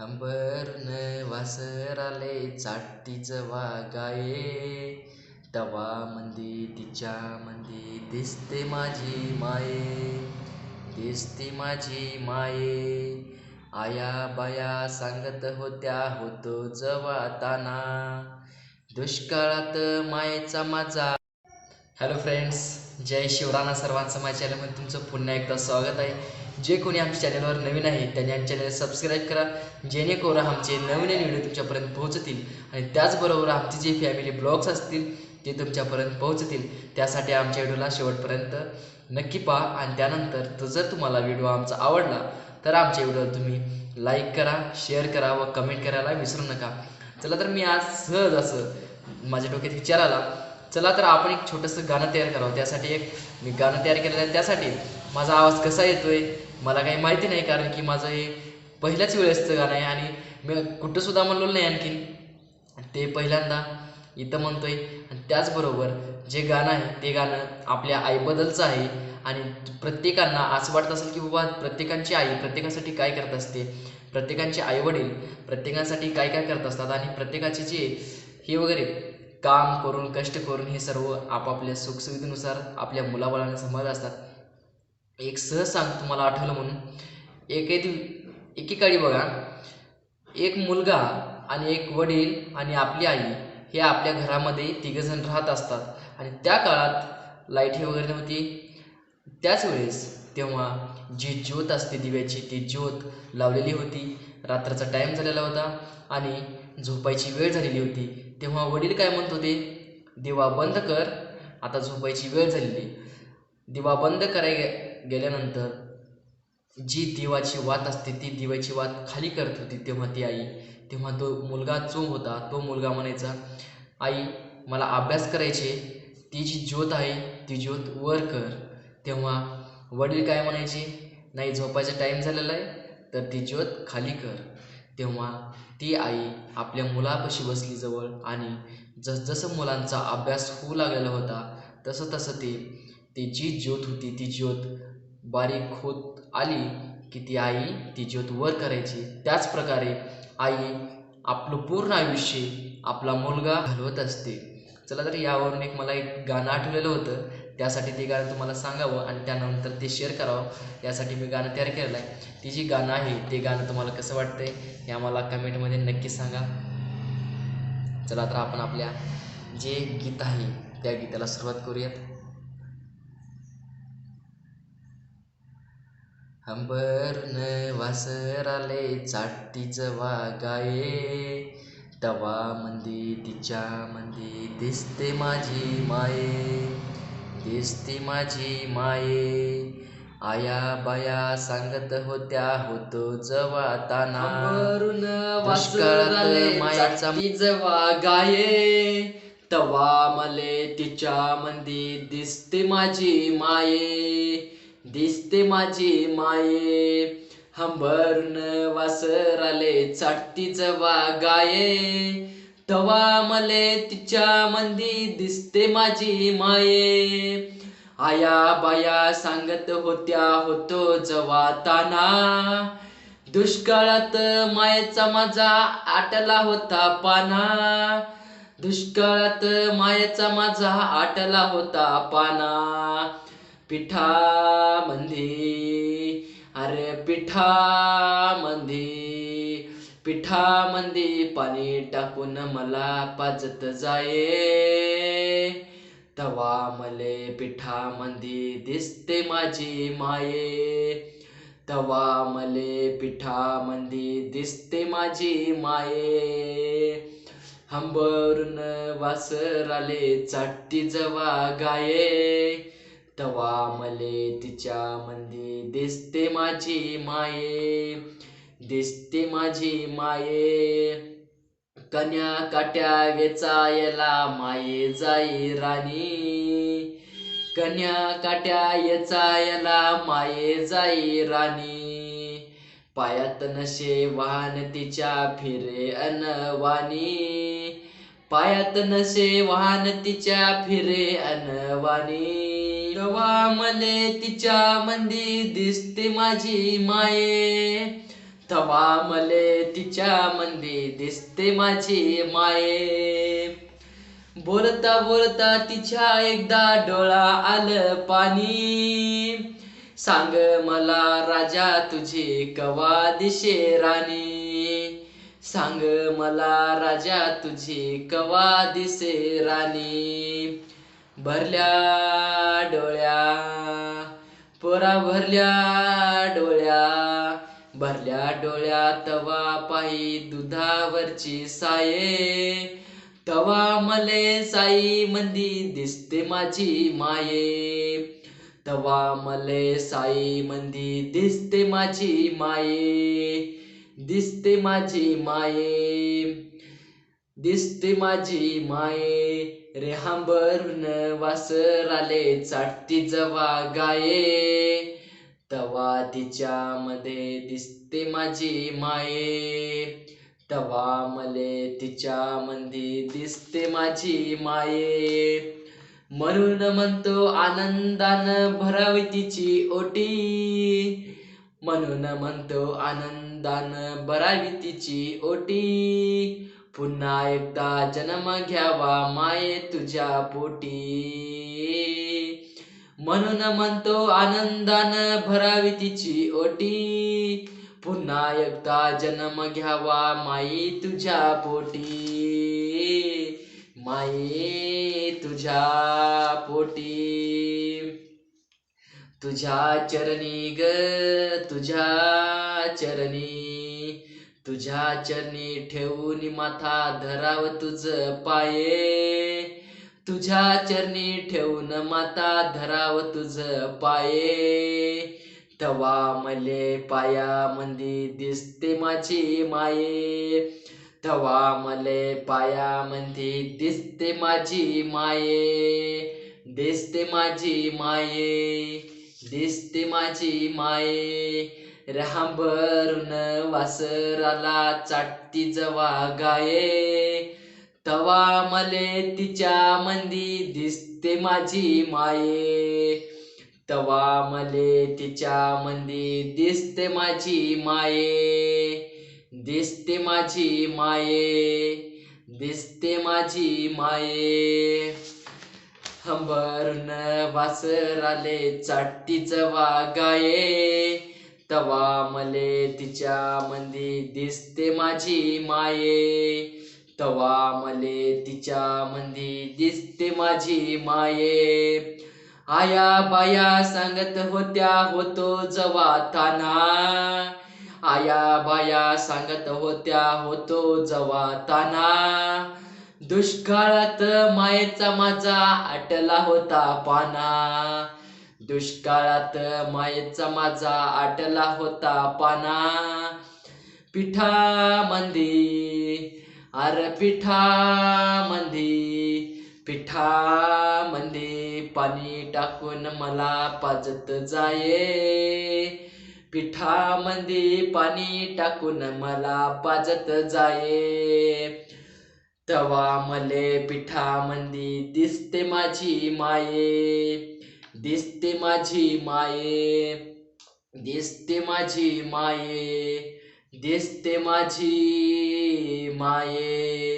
हंबरन वासराले चाटीच वागाये तवा मंदी तिच्या मंदी दिसते माझी माये. दिसते माझी माये. आया बाया सांगत होत्या होतो जवाताना दुष्काळात मायेचा माझा. हॅलो फ्रेंड्स जय शिवराणा सर्वांचं माझ्या चॅनलमध्ये तुमचं पुन्हा एकदा स्वागत आहे. जे कोणी आमच्या चॅनलवर नवीन आहे त्यांनी आमच्या चॅनल सबस्क्राईब करा. जेणेकरून आमचे नवीन व्हिडिओ तुमच्यापर्यंत पोहोचतील. आणि त्याचबरोबर आमचे जे फॅमिली ब्लॉग्स असतील ते तुमच्यापर्यंत पोहोचतील. त्यासाठी आमच्या व्हिडिओला शेवटपर्यंत नक्की पहा. आणि त्यानंतर तो जर तुम्हाला व्हिडिओ आमचा आवडला तर आमच्या व्हिडिओला तुम्ही लाईक करा शेअर करा व कमेंट करायला विसरू नका. चला तर मी आज सहज असं माझ्या डोक्यात विचार आला. चला तर आपण एक छोटंसं गाणं तयार करावं. त्यासाठी एक मी गाणं तयार केलेलं आहे. त्यासाठी माझा आवाज कसा येतोय? मला काही माहिती नाही कारण की माझं हे पहिल्याच वेळेसचं गाणं आहे आणि मी कुठं सुद्धा म्हणलो नाही आणखीन. ते पहिल्यांदा इथं म्हणतोय. आणि त्याचबरोबर जे गाणं आहे ते गाणं आपल्या आईबद्दलचं आहे आणि प्रत्येकांना असं वाटत असेल की बाबा प्रत्येकांची आई प्रत्येकासाठी काय करत असते प्रत्येकांचे आईवडील प्रत्येकासाठी काय काय करत असतात आणि प्रत्येकाचे जे हे वगैरे काम करून कष्ट करून हे सर्व आपापल्या सुखसुविधेनुसार आपल्या मुलाबाळांना सांभाळत असतात. एक सहज सांग तुम्हाला आठवलं म्हणून. एक एकेकाळी बघा. एक मुलगा आणि एक वडील आणि आपली आई हे आपल्या घरामध्ये तिघजण राहत असतात. आणि त्या काळात लाइट हे वगैरे नव्हती. त्याच वेळेस तेव्हा जी ज्योत असते दिव्याची ती ज्योत लावलेली होती. रात्रीचा टाईम झालेला होता आणि झोपायची वेळ झालेली होती. तेव्हा वडील काय म्हणत होते? दिवा बंद कर. आता झोपायची वेळ झालेली. दिवा बंद कराय गेल्यानंतर जी दिवाची वात असते ती दिव्याची वात खाली करत होती तेव्हा ती आई. तेव्हा तो मुलगा जो होता. तो मुलगा म्हणायचा आई मला अभ्यास करायचे ती जी ज्योत आहे. ती ज्योत वर कर. तेव्हा वडील काय म्हणायचे नाही झोपायचा टाईम झालेला आहे तर ती ज्योत खाली कर. तेव्हा ती आई आपल्या मुलापाशी बसली जवळ आणि जसजसं मुलांचा अभ्यास होऊ लागलेला होता तसं तसं ते ती जी ज्योत होती ती ज्योत बारीक होत आली की ती आई ती ज्योत वर करायची. त्याचप्रकारे आई आपलं पूर्ण आयुष्य आपला मुलगा घालवत असते. चला तर यावरून एक मला एक गाणं आठवलेलं होतं. त्यासाठी ते गाणं तुम्हाला सांगावं आणि त्यानंतर ते शेअर करावं. यासाठी मी गाणं तयार केलेलं आहे. ती जी गाणं आहे ते गाणं तुम्हाला कसं वाटतंय हे आम्हाला कमेंटमध्ये नक्की सांगा. चला तर आपण आपल्या जे गीत आहे त्या गीताला सुरुवात करूयात. हंबरन वासराले चाटीच वागाये तवा मंदी तिच्या मंदी दिसते माझी माये. दिसते माझी माये. आया बाया सांगत होत्या होतो जवाताना वरून मायाचा जवा गाये तवा मले तिच्या मंदी दिसते माझी माये. दिसते माझी माये. हंबरून वासराले चाटतीच जवा गाये. तवा मले तिच्या मंदी दिसते माझी माये. आया बाया सांगत होत्या होतो जवाताना दुष्काळात मायेचा माझा आटला होता पाना. दुष्काळात मायेचा माझा आटला होता पाना. पिठामंदी अरे पिठामंदी पिठामंदी पाणी टाकून मला पाजत जाये. तवा मले पिठामंदी दिसते माझी माये. तवा मले पिठामंदी दिसते माझी माये. हंबरून वासराले चाटती जवा गाये. तवा मले तिच्या मंदी दिसते माझी माये दिसते माझी माये. कन्या काट्या वेचायला माये जाई राणी. कन्या काट्या येचायला माये जाई राणी. पायात नशे वाहन तिच्या फिरे अनवाणी. पायात नसे वाहन तिच्या फिरे अनवाणी. तवा मले तिच्या मंदी दिसते माझी माये तवा मले तिच्या मंदी दिसते माझी माये. बोलता बोलता तिच्या एकदा डोळा आलं पाणी सांग मला राजा तुझी कवा दिशे राणी. सांग मला राजा तुझी कवा दिसे राणी. भरल्या डोळ्या पोरा भरल्या डोळ्या भरल्या डोळ्या तवा पायी दुधावरची साये. तवा मले साई मंदी दिसते माझी माये. तवा मले साई मंदी दिसते माझी माये. दिसते माझी माये. दिसते माझी माये. रे हांबरून वासराले चाटती जवा गाये. तवा तिच्यामध्ये दिसते माझी माये. तवा मले तिच्या मंदी दिसते माझी माये. म्हणून म्हणतो आनंदानं भरावी तिची ओटी. म्हणून म्हणतो आनंदानं भरावी तिची ओटी. पुन्हा एकदा जन्म घ्यावा माये तुझ्या पोटी. म्हणून म्हणतो आनंदानं भरावी तिची ओटी. पुन्हा एकदा जन्म घ्यावा माई तुझ्या पोटी. माई तुझ्या पोटी. तुझ्या चरणी ग तुझ्या चरणी. तुझ्या चरणी ठेवून माथा धराव तुझ पाये. तुझ्या चरणी ठेवून माता धराव तुझ पाये. तवा मले पाया मंदी दिसते माझी माये. तवा मले पाया मंदी दिसते माझी माये. दिसते माझी माये. दिसते माझी माये. राहंबरून वासराला चाटती जवा गाये. तवा मले तिच्या मंदी दिसते माझी माये. तवा मले तिच्या मंदी दिसते माझी माये. दिसते माझी माये. दिसते माझी माये. हंबरून वासराले चाटती जवा गाये. तवा मले तिच्या मंदी दिसते माझी माये. तवा मले तिच्या मंदी दिसते माझी माये. आया बाया सांगत होत्या होतो जवा ताना. आया बाया सांगत होत्या होतो जवा ताना. दुष्काळात मायेचा माझा आटला होता पाना. दुष्काळात मायेचा माझा आटला होता पाना. पिठा मंदी अर पिठा मंदी पिठा मंदी पाणी टाकून मला पाजत जाये. पिठा मंदी पाणी टाकून मला पाजत जाये. तवा मले पिठा मंदी दिसते माझी माये. दिसते माझी माये दिसते माझी माये दिसते माझी माये.